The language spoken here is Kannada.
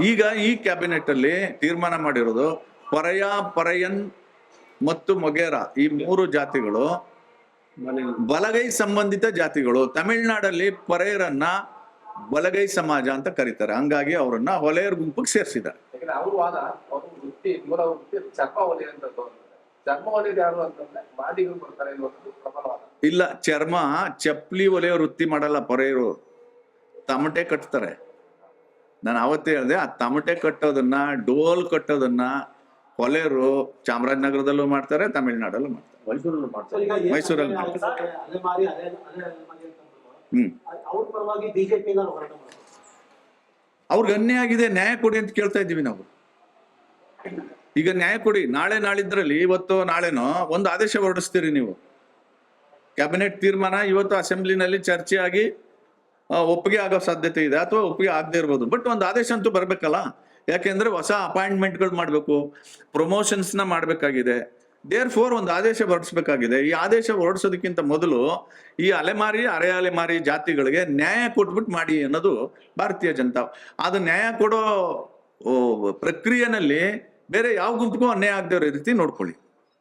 ಈಗ ಈ ಕ್ಯಾಬಿನೆಟ್ ಅಲ್ಲಿ ತೀರ್ಮಾನ ಮಾಡಿರೋದು ಪರಯ ಪರಯನ್ ಮತ್ತು ಮೊಗೇರ ಈ ಮೂರು ಜಾತಿಗಳು ಬಲಗೈ ಸಂಬಂಧಿತ ಜಾತಿಗಳು. ತಮಿಳ್ನಾಡಲ್ಲಿ ಪರೇರನ್ನ ಬಲಗೈ ಸಮಾಜ ಅಂತ ಕರೀತಾರೆ. ಹಂಗಾಗಿ ಅವರನ್ನ ಹೊಲೆಯರ್ ಗುಂಪಿಗೆ ವಾದ ಇಲ್ಲ ಚರ್ಮ ಚಪ್ಪಲಿ ಒಲೆಯ ವೃತ್ತಿ ಮಾಡಲ್ಲ ಪೊರೆಯರು. ತಮಟೆ ಕಟ್ತಾರೆ. ನಾನು ಅವತ್ತೇ ಹೇಳಿದೆ ಆ ತಮಟೆ ಕಟ್ಟೋದನ್ನ ಡೋಲ್ ಕಟ್ಟೋದನ್ನ ಕೊಲೆರು ಚಾಮರಾಜನಗರದಲ್ಲೂ ಮಾಡ್ತಾರೆ ತಮಿಳ್ನಾಡಲ್ಲೂ ಮಾಡ್ತಾರೆ. ಮೈಸೂರಲ್ಲೂ ಮಾಡ್ತಾರೆ. ಮೈಸೂರಲ್ಲಿ ಹ್ಮ್. ಅವ್ರ ಪರವಾಗಿ ಬಿಜೆಪಿ ಹೋರಾಟ ಮಾಡ್ತಾರೆ. ಅವ್ರಿಗೆ ಅನ್ಯಾಯ ಆಗಿದೆ ನ್ಯಾಯ ಕೊಡಿ ಅಂತ ಕೇಳ್ತಾ ಇದ್ದೀವಿ ನಾವು. ಈಗ ನ್ಯಾಯ ಕೊಡಿ ನಾಳೆ ನಾಳಿದ್ರಲ್ಲಿ ಇವತ್ತು ನಾಳೆನೋ ಒಂದು ಆದೇಶ ಹೊರಡಿಸ್ತೀರಿ ನೀವು. ಕ್ಯಾಬಿನೆಟ್ ತೀರ್ಮಾನ ಇವತ್ತು ಅಸೆಂಬ್ಲಿನಲ್ಲಿ ಚರ್ಚೆ ಆಗಿ ಒಪ್ಪಿಗೆ ಆಗೋ ಸಾಧ್ಯತೆ ಇದೆ ಅಥವಾ ಒಪ್ಪಿಗೆ ಆಗದೆ ಇರ್ಬೋದು. ಬಟ್ ಒಂದು ಆದೇಶ ಅಂತೂ ಬರಬೇಕಲ್ಲ? ಯಾಕೆಂದ್ರೆ ಹೊಸ ಅಪಾಯಿಂಟ್ಮೆಂಟ್ಗಳು ಮಾಡಬೇಕು ಪ್ರಮೋಷನ್ಸ್ನ ಮಾಡಬೇಕಾಗಿದೆ. ದೇರ್ ಫೋರ್ ಒಂದು ಆದೇಶ ಹೊರಡಿಸ್ಬೇಕಾಗಿದೆ. ಈ ಆದೇಶ ಹೊರಡಿಸೋದಕ್ಕಿಂತ ಮೊದಲು ಈ ಅಲೆಮಾರಿ ಅರೆ ಅಲೆಮಾರಿ ಜಾತಿಗಳಿಗೆ ನ್ಯಾಯ ಕೊಟ್ಬಿಟ್ಟು ಮಾಡಿ ಅನ್ನೋದು ಭಾರತೀಯ ಜನತಾ. ಅದು ನ್ಯಾಯ ಕೊಡೋ ಪ್ರಕ್ರಿಯೆನಲ್ಲಿ ಬೇರೆ ಯಾವ ಗುಂಪಿಗೂ ಅನ್ಯಾಯ ಆಗದೆ ಇರೋ ರೀತಿ ನೋಡ್ಕೊಳ್ಳಿ.